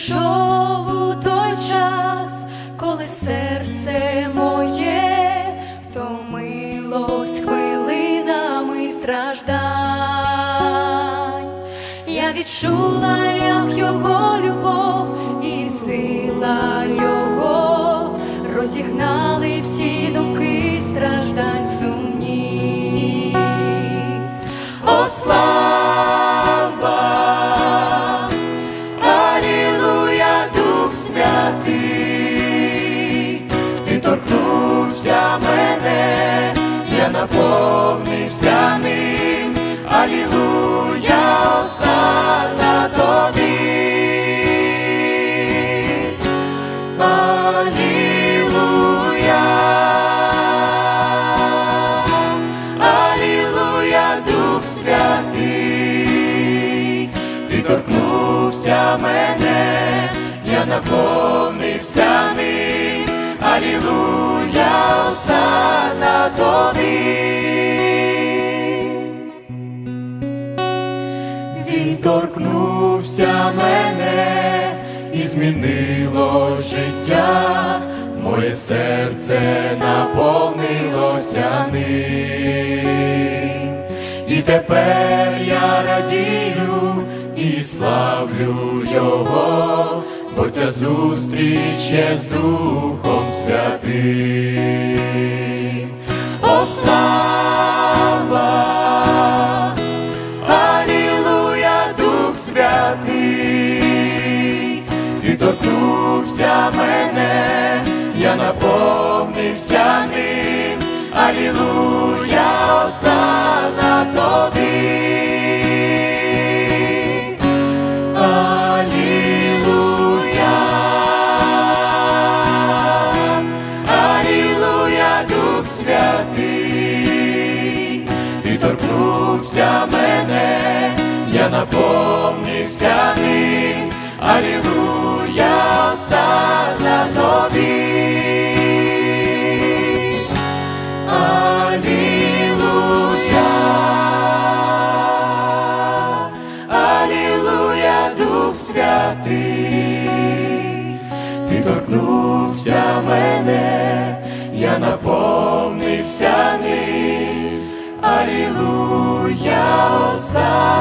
прийшов у той час, коли серце моє втомилось хвилинами страждань. Я відчула, як його любов і сила його розігнали всі думки. Ним, Алілуя, осана тобі. Алілуя, Алілуя, Дух Святий, ти торкнувся мене, я наповнився ним, Алілуя, торкнувся мене і змінило життя, моє серце наповнилося ним. І тепер я радію і славлю його, бо ця зустріч є з Духом Святим. Торкнувся мене, я наповнився ним, Алілуя, осана тобі. Алілуя, Алілуя, Дух Святий, ти мене, я наповнився ним, Алілуя, осана Дух Святий, ти торкнувся мене, я наповнився ним, Алілуя, тобі.